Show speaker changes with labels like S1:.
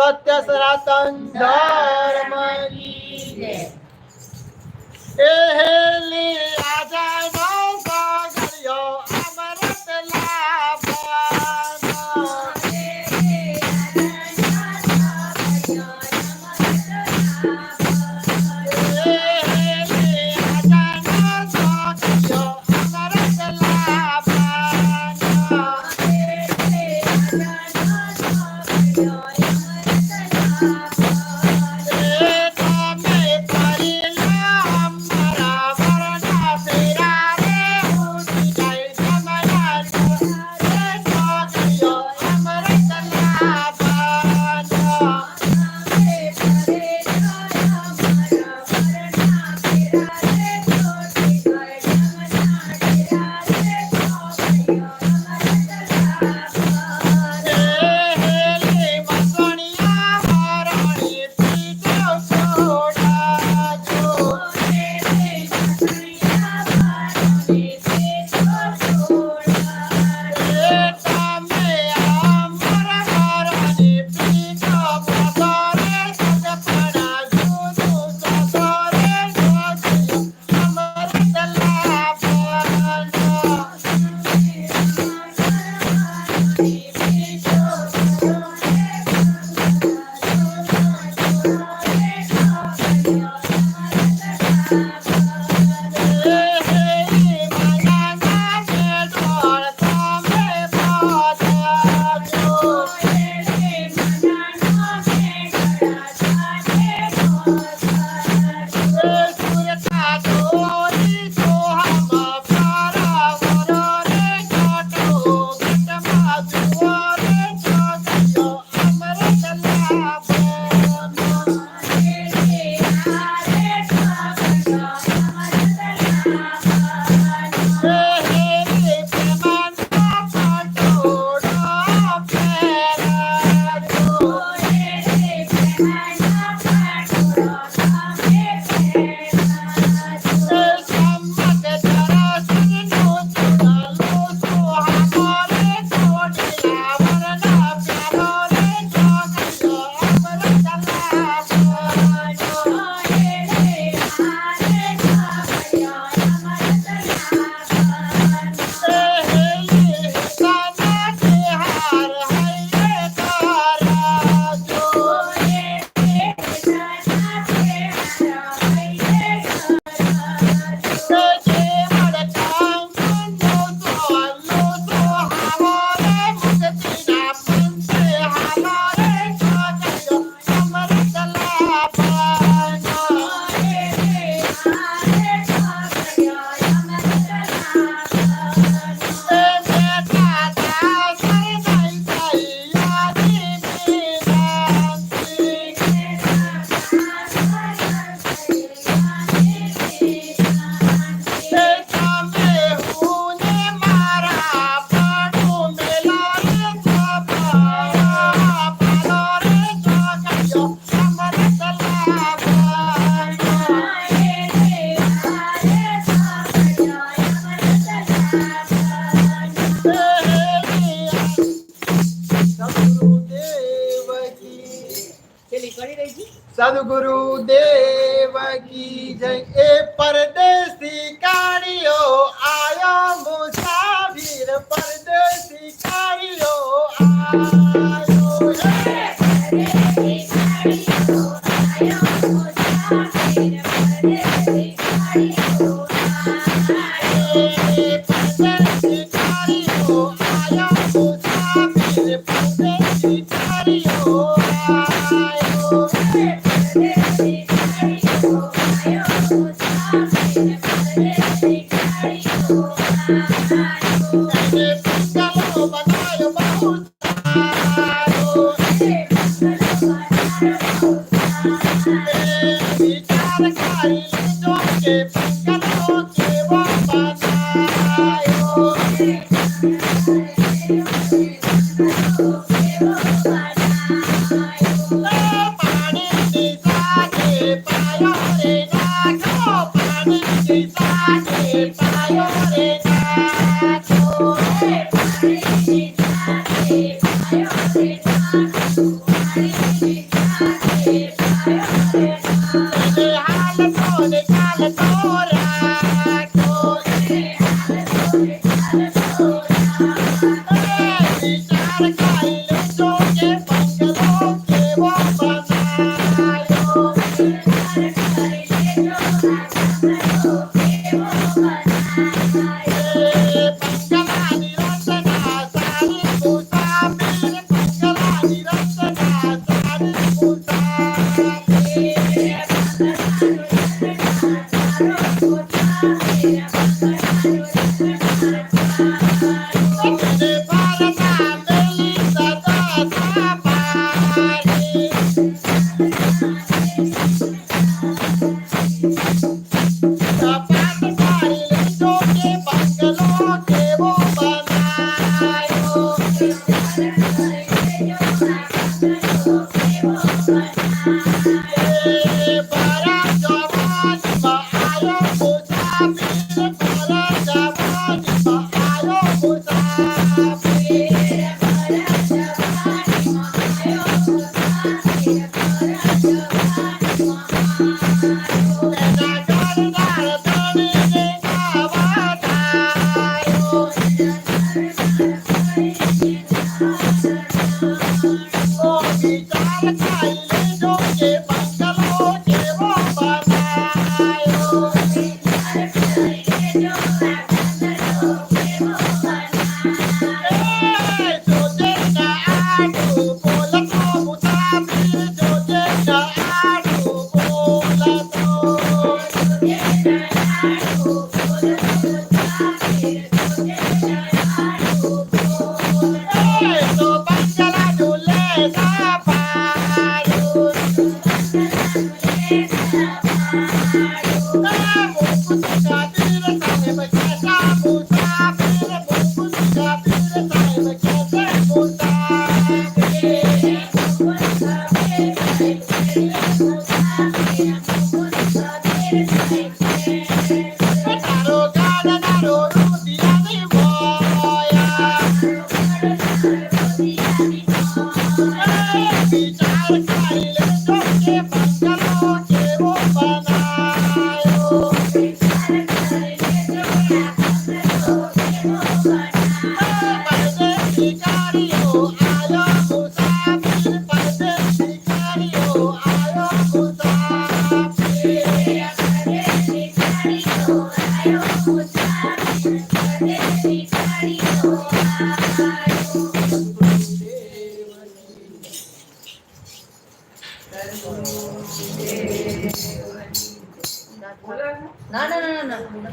S1: સત્ય સનાતન ધર્મ એ હેલી આજાનો
S2: Música
S1: સદગુરુ દેવ કી જય. એ પરદેશી કાળીઓ આયો મુસાફિર પરદેશી કાળીઓ આયો
S2: Tchau, না না না না